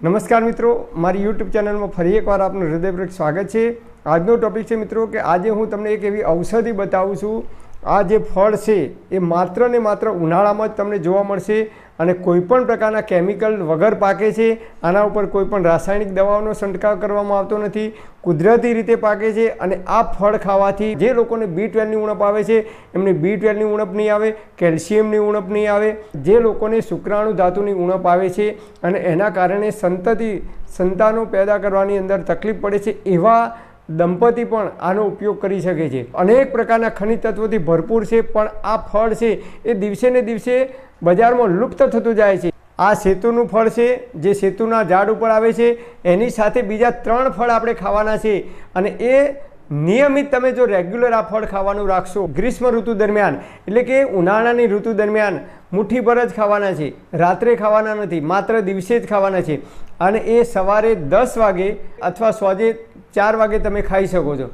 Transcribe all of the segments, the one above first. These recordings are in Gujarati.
નમસ્કાર મિત્રો, મારી યુટ્યુબ ચેનલમાં ફરી એકવાર આપનું હૃદયપૂર્વક સ્વાગત છે. આજનો ટોપિક છે મિત્રો કે આજે હું તમને એક એવી ઔષધિ બતાવું છું આ જે ફળ છે, એ માત્ર ને માત્ર ઉનાળામાં જ તમને જોવા મળશે અને કોઈપણ પ્રકારના કેમિકલ વગર પાકે છે, આના ઉપર કોઈપણ રાસાયણિક દવાઓનો છંટકાવ કરવામાં આવતો નથી, કુદરતી રીતે પાકે છે અને આ ફળ ખાવાથી જે લોકોને બી ટ્વેલ્વની ઉણપ આવે છે, એમને બી ટ્વેલ્વની ઉણપ નહીં આવે કેલ્શિયમની ઉણપ નહીં આવે, જે લોકોને શુક્રાણુ ધાતુની ઉણપ આવે છે અને એના કારણે સંતતિ, સંતાનો પેદા કરવાની અંદર તકલીફ પડે છે એવા દંપતી પણ આનો ઉપયોગ કરી શકે છે. અનેક પ્રકારના ખનિજ તત્વોથી ભરપૂર છે, પણ આ ફળ છે, એ દિવસે ને દિવસે બજારમાં લુપ્ત થતું જાય છે. આ સેતુનું ફળ છે, જે સેતુના ઝાડ ઉપર આવે છે, એની સાથે બીજા ત્રણ ફળ આપણે ખાવાના છે. અને એ નિયમિત તમે જો રેગ્યુલર આ ફળ ખાવાનું રાખશો, ગ્રીષ્મ ઋતુ દરમિયાન, એટલે કે ઉનાળાની ઋતુ દરમિયાન મુઠ્ઠીભર જ ખાવાના છે. રાત્રે ખાવાના નથી, માત્ર દિવસે જ ખાવાના છે. અને એ સવારે દસ વાગે અથવા સોજે ચાર વાગે તમે ખાઈ શકો છો.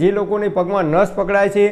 જે લોકોને પગમાં નસ પકડાય છે,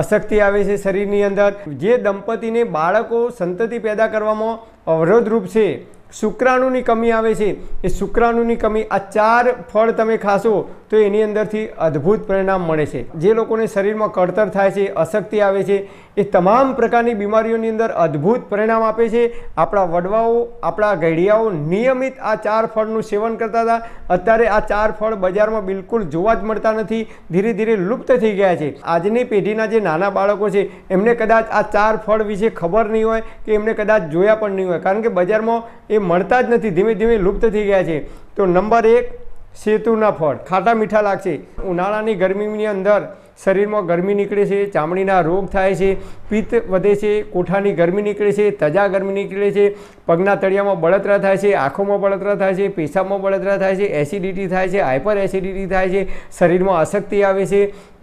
અશક્તિ આવે છે શરીરની અંદર, જે દંપતીને બાળકો સંતતિ પેદા કરવામાં અવરોધરૂપ છે શુક્રાણુની કમી આવે છે. એ શુક્રાણુની કમી આ ચાર ફળ તમે ખાશો તો એની અંદરથી અદ્ભુત પરિણામ મળે છે. જે લોકોને શરીરમાં કળતર થાય છે, અશક્તિ આવે છે, એ તમામ પ્રકારની બીમારીઓની અંદર અદ્ભુત પરિણામ આપે છે. આપણા વડવાઓ, આપણા ગઢિયાઓ નિયમિત આ ચાર ફળનું સેવન કરતા હતા. અત્યારે આ ચાર ફળ બજારમાં બિલકુલ જોવા જ મળતા નથી. ધીરે ધીરે લુપ્ત થઈ ગયા છે. આજની પેઢીના જે નાના બાળકો છે, એમને કદાચ આ ચાર ફળ વિશે ખબર નહીં હોય કે એમને કદાચ જોયા પણ નહીં હોય. કારણ કે બજારમાં એ મળતા જ નથી. ધીમે ધીમે લુપ્ત થઈ ગયા છે. તો નંબર એક, સેતુના ફળ. ખાટા મીઠા લાગશે. ઉનાળાની ગરમીની અંદર શરીરમાં ગરમી નીકળે છે, ચામડીના રોગ થાય છે, પિત્ત વધે છે, કોઠાની ગરમી નીકળે છે તજા ગરમી નીકળે છે, પગના તળિયામાં બળતરા થાય છે, આંખોમાં બળતરા થાય છે, પેશાબમાં બળતરા થાય છે, એસિડિટી થાય છે હાઇપર એસિડિટી થાય છે, શરીરમાં અશક્તિ આવે છે,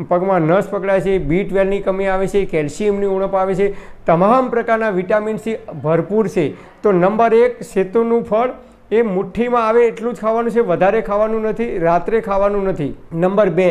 પગમાં નસ પકડાય છે, બી ટ્વેલ્વની કમી આવે છે, કેલ્શિયમની ઉણપ આવે છે, તમામ પ્રકારના વિટામિન્સથી ભરપૂર છે. તો નંબર એક, સેતુનું ફળ એ મુઠ્ઠીમાં આવે એટલું જ ખાવાનું છે, વધારે ખાવાનું નથી, રાત્રે ખાવાનું નથી. નંબર બે,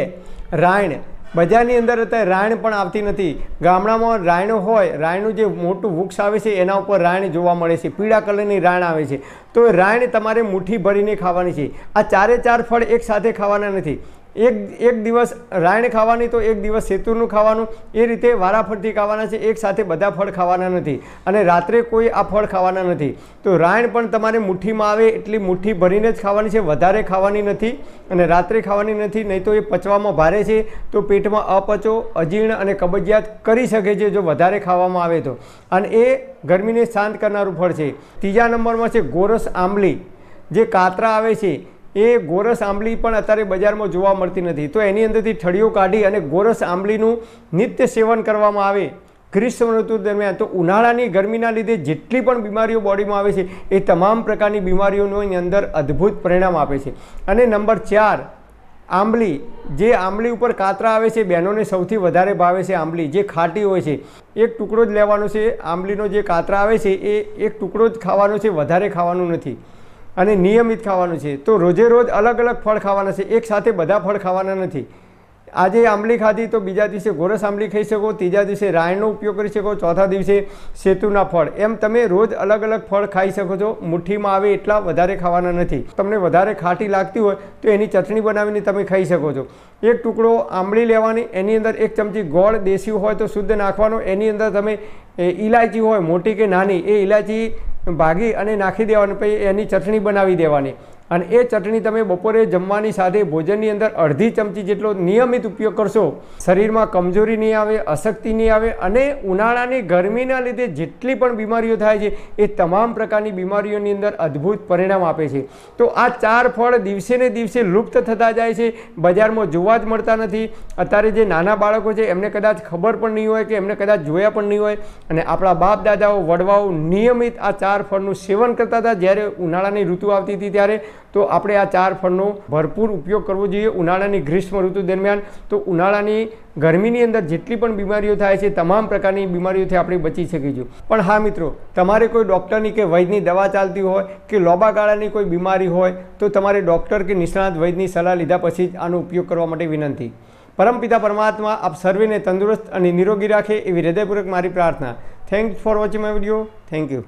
રાયણ. બજારની અંદર અત્યારે રાયણ પણ આવતી નથી. ગામડામાં રાયણું હોય રાયણું જે મોટું વૃક્ષ આવે છે, એના ઉપર રાયણ જોવા મળે છે. પીળા કલરની રાયણ આવે છે. તો રાયણ તમારે મુઠ્ઠી ભરીને ખાવાની છે. આ ચારે ચાર ફળ એકસાથે ખાવાના નથી. એક એક દિવસ રાયણ ખાવાની તો એક દિવસ સેતુનું ખાવાનું. એ રીતે વારાફરતી ખાવાના છે, એક સાથે બધા ફળ ખાવાના નથી. અને રાત્રે કોઈ આ ફળ ખાવાના નથી. તો રાયણ પણ તમારે મુઠ્ઠીમાં આવે એટલી મુઠ્ઠી ભરીને જ ખાવાની છે, વધારે ખાવાની નથી અને રાત્રે ખાવાની નથી, નહીં તો એ પચવામાં ભારે છે. તો પેટમાં અપચો, અજીર્ણ અને કબજિયાત કરી શકે છે જો વધારે ખાવામાં આવે તો. અને એ ગરમીને શાંત કરનારું ફળ છે. ત્રીજા નંબરમાં છે, ગોરસ આંબલી. જે કાતરા આવે છે એ ગોરસ આંબલી પણ અત્યારે બજારમાં જોવા મળતી નથી. તો એની અંદરથી ઠળીઓ કાઢી અને ગોરસ આંબલીનું નિત્ય સેવન કરવામાં આવે ગ્રીષ્મ ઋતુ દરમિયાન, તો ઉનાળાની ગરમીના લીધે જેટલી પણ બીમારીઓ બોડીમાં આવે છે, એ તમામ પ્રકારની બીમારીઓની અંદર અદ્ભુત પરિણામ આપે છે. અને નંબર ચાર, આંબલી. જે આંબલી ઉપર કાતરા આવે છે, બહેનોને સૌથી વધારે ભાવે છે આંબલી. જે ખાટી હોય છે, એક ટુકડો જ લેવાનો છે. આંબલીનો જે કાતરા આવે છે, એ એક ટુકડો જ ખાવાનો છે, વધારે ખાવાનું નથી. અને નિયમિત ખાવાનું છે. તો રોજે રોજ અલગ અલગ ફળ ખાવાના છે. એક સાથે બધા ફળ ખાવાના નથી. આજે આંબલી ખાધી તો બીજા દિવસે ગોરસ આંબલી ખાઈ શકો, ત્રીજા દિવસે રાયણનો ઉપયોગ કરી શકો, ચોથા દિવસે સેતુના ફળ. એમ તમે રોજ અલગ અલગ ફળ ખાઈ શકો છો. મુઠ્ઠીમાં આવે એટલા વધારે ખાવાના નથી. તમને વધારે ખાટી લાગતી હોય તો એની ચટણી બનાવીને તમે ખાઈ શકો છો. એક ટુકડો આંબલી લેવાની, એની અંદર એક ચમચી ગોળ દેશી હોય તો શુદ્ધ નાખવાનો, એની અંદર તમે ઇલાયચી હોય, મોટી કે નાની, એ ઇલાયચી ભાગી અને નાખી દેવાની પછી એની ચટણી બનાવી દેવાની. અને એ ચટણી તમે બપોરે જમવાની સાથે ભોજનની અંદર અડધી ચમચી જેટલો નિયમિત ઉપયોગ કરશો. શરીરમાં કમજોરી નહીં આવે, અશક્તિ નહીં આવે અને ઉનાળાની ગરમીના લીધે જેટલી પણ બીમારીઓ થાય છે, એ તમામ પ્રકારની બીમારીઓની અંદર અદ્ભુત પરિણામ આપે છે. તો આ ચાર ફળ દિવસે ને દિવસે લુપ્ત થતા જાય છે, બજારમાં જોવા જ મળતા નથી. અત્યારે જે નાના બાળકો છે, એમને કદાચ ખબર પણ નહીં હોય કે એમને કદાચ જોયા પણ નહીં હોય. અને આપણા બાપ દાદાઓ, વડવાઓ નિયમિત આ ચાર ફળનું સેવન કરતા હતા. જ્યારે ઉનાળાની ઋતુ આવતી હતી, ત્યારે તો આપણે આ ચાર ફળનો ભરપૂર ઉપયોગ કરવો જોઈએ. ઉનાળાની ગ્રીષ્મ ઋતુ દરમિયાન તો ઉનાળાની ગરમીની અંદર જેટલી પણ બીમારીઓ થાય છે, તમામ પ્રકારની બીમારીઓથી આપણે બચી શકીશું. પણ હા મિત્રો, તમારે કોઈ ડૉક્ટરની કે વૈદની દવા ચાલતી હોય કે લોબા ગાળાની કોઈ બીમારી હોય, તો તમારે ડૉક્ટર કે નિષ્ણાત વૈદની સલાહ લીધા પછી જ આનો ઉપયોગ કરવા માટે વિનંતી. પરમપિતા પરમાત્મા, આપ સર્વેને તંદુરસ્ત અને નિરોગી રાખે એવી હૃદયપૂર્વક મારી પ્રાર્થના. Thanks for watching my video thank you